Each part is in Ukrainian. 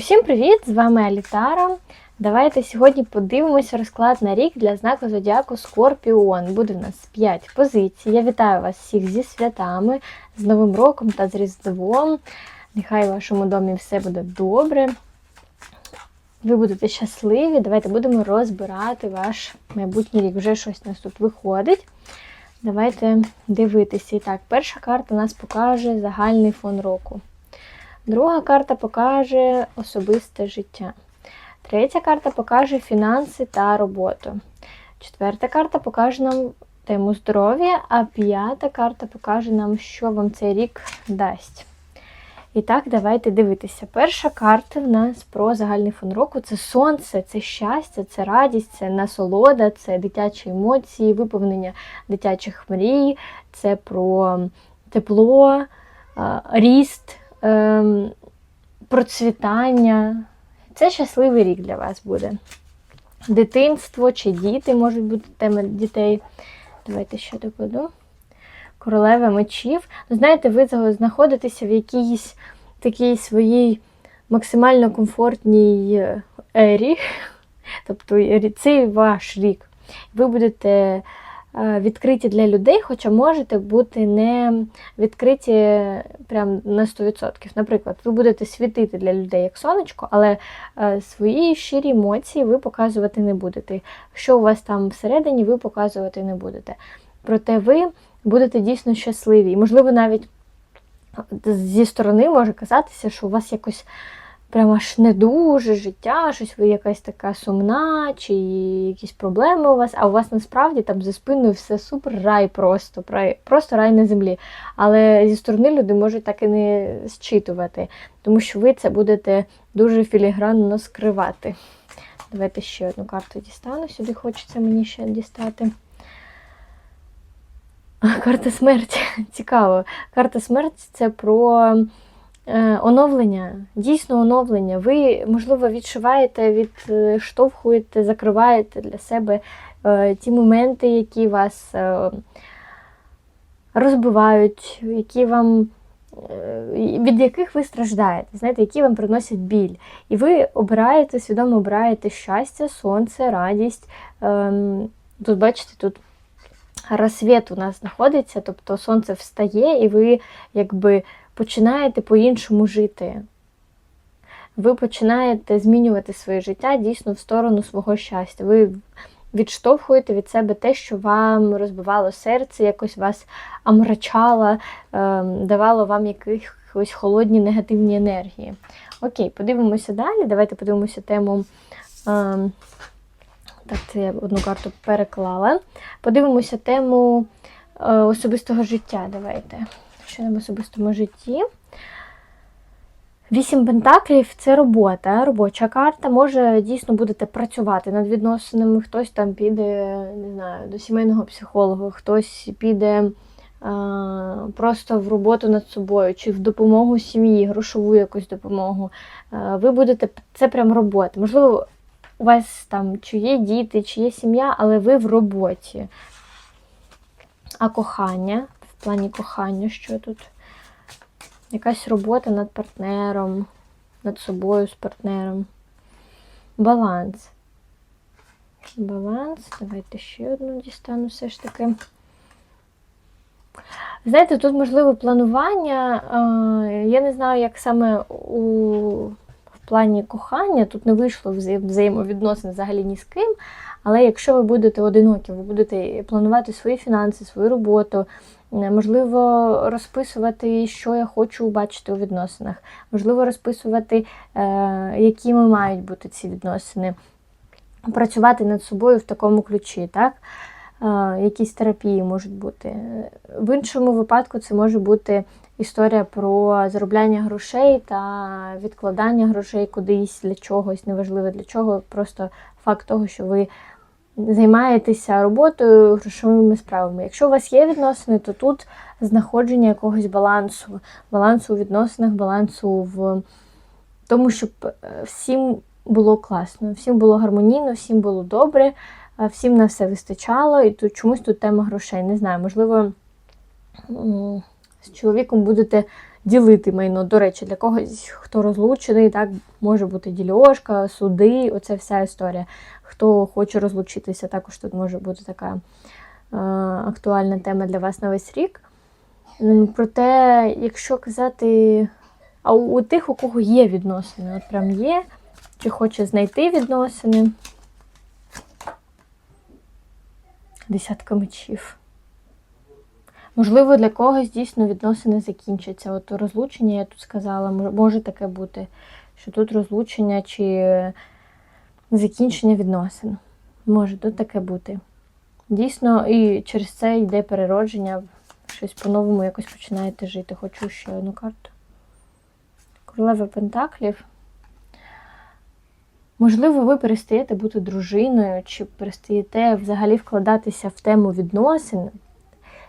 Усім привіт! З вами Алітара. Давайте сьогодні подивимося розклад на рік для знаку Зодіаку Скорпіон. Буде в нас 5 позицій. Я вітаю вас всіх зі святами, з Новим роком та з Різдвом. Нехай в вашому домі все буде добре. Ви будете щасливі. Давайте будемо розбирати ваш майбутній рік. Вже щось нас тут виходить. Давайте дивитися. І так, перша карта нас покаже загальний фон року. Друга карта покаже особисте життя. Третя карта покаже фінанси та роботу. Четверта карта покаже нам тему здоров'я, а п'ята карта покаже нам, що вам цей рік дасть. І так, давайте дивитися. Перша карта в нас про загальний фон року це сонце, це щастя, це радість, це насолода, це дитячі емоції, виповнення дитячих мрій, це про тепло, ріст, ем, процвітання. Це щасливий рік для вас буде. Дитинство чи діти можуть бути тема дітей. Давайте ще докладу. Королева мечів. Ну, знаєте, ви знаходитеся в якійсь такій своїй максимально комфортній е, ері. Тобто це ваш рік. Ви будете відкриті для людей, хоча можете бути не відкриті прям на 100%. Наприклад, ви будете світити для людей як сонечко, але е, свої щирі емоції ви показувати не будете. Що у вас там всередині, ви показувати не будете. Проте ви будете дійсно щасливі. І, можливо, навіть зі сторони може казатися, що у вас якось прямо аж не дуже життя, щось ви якась така сумна, чи якісь проблеми у вас, а у вас насправді там за спиною все супер, рай просто, просто рай на землі. Але зі сторони люди можуть так і не зчитувати, тому що ви це будете дуже філігранно скривати. Давайте ще одну карту дістану. Сюди хочеться мені ще дістати. Карта смерті. Цікаво. Карта смерті це про оновлення, дійсно оновлення. Ви, можливо, відшиваєте, відштовхуєте, закриваєте для себе е, ті моменти, які вас е, розбивають, які вам. Від яких ви страждаєте, знаєте, які вам приносять біль. І ви обираєте, свідомо обираєте щастя, сонце, радість. Ем, тут, бачите, тут розсвіт у нас знаходиться, тобто сонце встає, і ви якби починаєте по-іншому жити. Ви починаєте змінювати своє життя дійсно в сторону свого щастя. Ви відштовхуєте від себе те, що вам розбивало серце, якось вас омрачало, ем, давало вам якісь холодні негативні енергії. Окей, подивимося далі. Давайте подивимося тему. Ем, так, це я одну карту переклала. Подивимося тему е, особистого життя. Давайте. Що в особистому житті? Вісім пентаклів це робота, робоча карта. Може, дійсно будете працювати над відносинами, хтось там піде, не знаю, до сімейного психолога, хтось піде а, просто в роботу над собою, чи в допомогу сім'ї, грошову якусь допомогу. А, ви будете, це прям робота. Можливо, у вас там чи є діти, чи є сім'я, але ви в роботі. А кохання, в плані кохання, що тут? Якась робота над партнером, над собою з партнером. Баланс. Баланс. Давайте ще одну дістану все ж таки. Знаєте, тут можливе планування. Я не знаю, як саме у плані кохання тут не вийшло вза взаємовідносин взагалі ні з ким. Але якщо ви будете одинокі, ви будете планувати свої фінанси, свою роботу, можливо, розписувати, що я хочу бачити у відносинах, можливо, розписувати, е, якими мають бути ці відносини, працювати над собою в такому ключі. так? Е, якісь терапії можуть бути. В іншому випадку це може бути історія про заробляння грошей та відкладання грошей кудись для чогось, неважливо для чого. Просто факт того, що ви займаєтеся роботою, грошовими справами. Якщо у вас є відносини, то тут знаходження якогось балансу, балансу у відносинах, балансу в тому, щоб е, всім було класно, всім було гармонійно, всім було добре, всім на все вистачало, і тут чомусь тут тема грошей. Не знаю, можливо з чоловіком будете ділити майно. До речі, для когось, хто розлучений, так може бути дільошка, суди, оце вся історія. Хто хоче розлучитися, також тут може бути така е, актуальна тема для вас на весь рік. Проте, якщо казати, а у, у тих, у кого є відносини, от прям є, чи хоче знайти відносини. Десятка мечів. Можливо, для когось дійсно відносини закінчаться. От розлучення, я тут сказала, може таке бути, що тут розлучення чи закінчення відносин. Може тут таке бути. Дійсно, і через це йде переродження, щось по-новому якось починаєте жити. Хочу ще одну карту. Королева Пентаклів. Можливо, ви перестаєте бути дружиною, чи перестаєте взагалі вкладатися в тему відносин,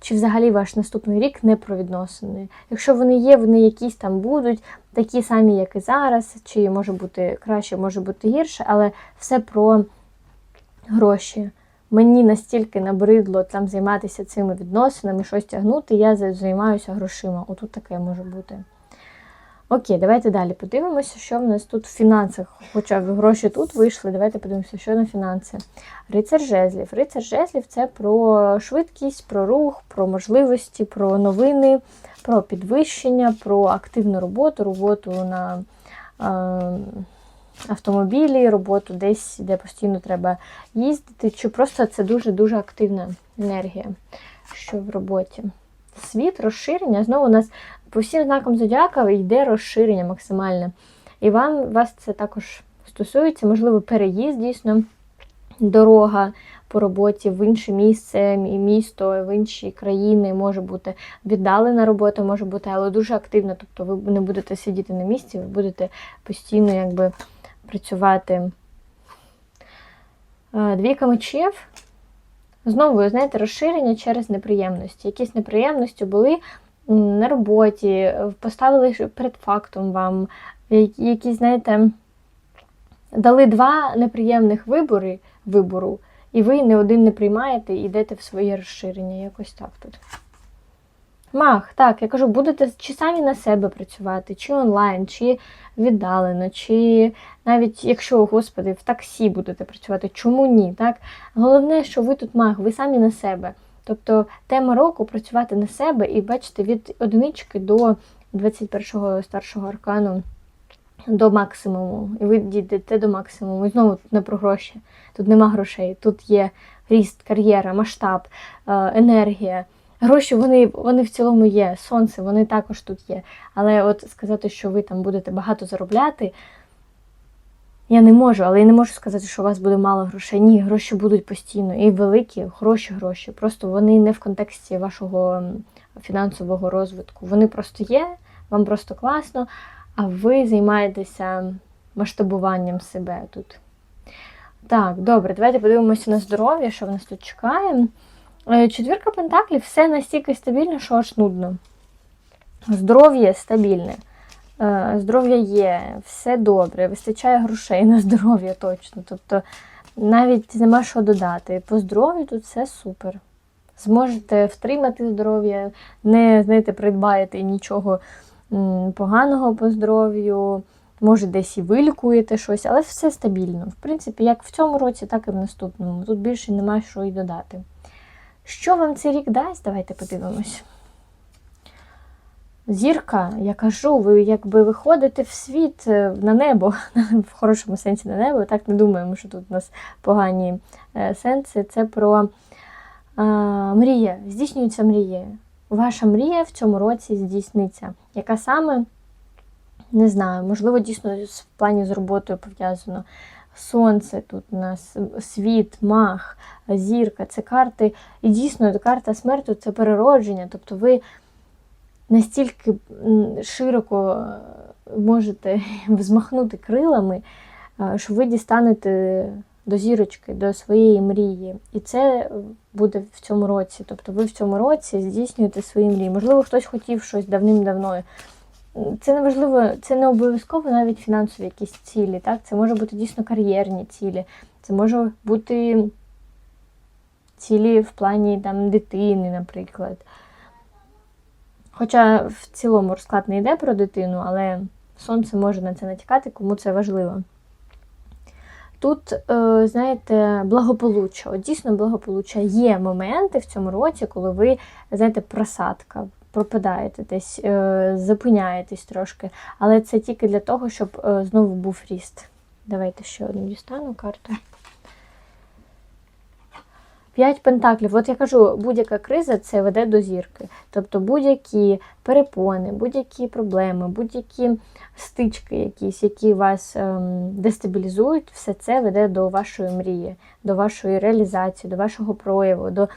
чи взагалі ваш наступний рік не про відносини. Якщо вони є, вони якісь там будуть, такі самі, як і зараз, чи може бути краще, може бути гірше, але все про гроші. Мені настільки набридло там займатися цими відносинами, щось тягнути, я займаюся грошима. Отут таке може бути. Окей, давайте далі подивимося, що в нас тут в фінансах. Хоча гроші тут вийшли, давайте подивимося, що на фінанси. Рицар жезлів. Рицар жезлів це про швидкість, про рух, про можливості, про новини, про підвищення, про активну роботу, роботу на е, автомобілі, роботу десь, де постійно треба їздити, чи просто це дуже-дуже активна енергія, що в роботі. Світ, розширення. Знову у нас по всім знакам зодіака йде розширення максимальне. І вам вас це також стосується, можливо, переїзд дійсно, дорога по роботі в інше місце, місто, в інші країни може бути віддалена робота, може бути, але дуже активна. Тобто ви не будете сидіти на місці, ви будете постійно якби працювати. Двійка мечів. Знову, знаєте, розширення через неприємності. Якісь неприємності були на роботі, е, поставили перед фактом вам, я- якісь, знаєте, дали два неприємних вибори, вибору, і ви не один не приймаєте і йдете в своє розширення. Якось так тут. Мах, так, я кажу, будете чи самі на себе працювати, чи онлайн, чи віддалено, чи навіть якщо, господи, в таксі будете працювати, чому ні? Так? Головне, що ви тут маг, ви самі на себе. Тобто тема року працювати на себе і бачите, від одинички до 21-го старшого аркану до максимуму. І ви дійдете до максимуму. І знову тут не про гроші. Тут нема грошей. Тут є ріст, кар'єра, масштаб, е, енергія. Гроші вони, вони в цілому є. Сонце, вони також тут є. Але от сказати, що ви там будете багато заробляти. Я не можу, але я не можу сказати, що у вас буде мало грошей. Ні, гроші будуть постійно і великі, хороші гроші. Просто вони не в контексті вашого фінансового розвитку. Вони просто є, вам просто класно, а ви займаєтеся масштабуванням себе тут. Так, добре, давайте подивимося на здоров'я, що в нас тут чекає. Е, Четвірка пентаклів все настільки стабільно, що аж нудно. Здоров'я стабільне. Е, Здоров'я є, все добре, вистачає грошей на здоров'я точно. Тобто навіть нема що додати. По здоров'ю тут все супер. Зможете втримати здоров'я, не знаєте, придбаєте нічого поганого по здоров'ю, може десь і вилікуєте щось, але все стабільно. В принципі, як в цьому році, так і в наступному. Тут більше нема що й додати. Що вам цей рік дасть? Давайте подивимось. Зірка, я кажу, ви якби виходите в світ е, на небо, в хорошому сенсі на небо. Так не думаємо, що тут у нас погані е, сенси. Це про е, мрія. Здійснюється мрія. Ваша мрія в цьому році здійсниться. Яка саме? Не знаю, можливо, дійсно в плані з роботою пов'язано. Сонце тут у нас, світ, мах, зірка це карти. І дійсно карта смерту це переродження. Тобто ви настільки широко е, можете взмахнути крилами, е, що ви дістанете до зірочки, до своєї мрії. І це буде в цьому році. Тобто ви в цьому році здійснюєте свої мрії. Можливо, хтось хотів щось давним-давно. Це не важливо, це не обов'язково навіть фінансові якісь цілі. Так? Це може бути дійсно кар'єрні цілі, це може бути цілі в плані там, дитини, наприклад. Хоча в цілому розклад не йде про дитину, але сонце може на це натякати, кому це важливо. Тут, е, знаєте, благополуччя. От дійсно благополуччя. Є моменти в цьому році, коли ви, знаєте, просадка, пропадаєте десь, е, зупиняєтесь трошки. Але це тільки для того, щоб е, знову був ріст. Давайте ще одну дістану карту. П'ять пентаклів. От я кажу, будь-яка криза це веде до зірки. Тобто будь-які перепони, будь-які проблеми, будь-які стички, якісь, які вас ем, дестабілізують, все це веде до вашої мрії, до вашої реалізації, до вашого прояву. до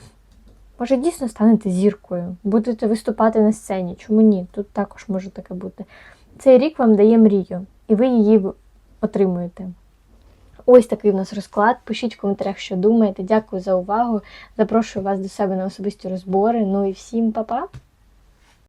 Може, дійсно станете зіркою, будете виступати на сцені. Чому ні? Тут також може таке бути. Цей рік вам дає мрію, і ви її отримуєте. Ось такий в нас розклад. Пишіть в коментарях, що думаєте. Дякую за увагу. Запрошую вас до себе на особисті розбори. Ну і всім па-па!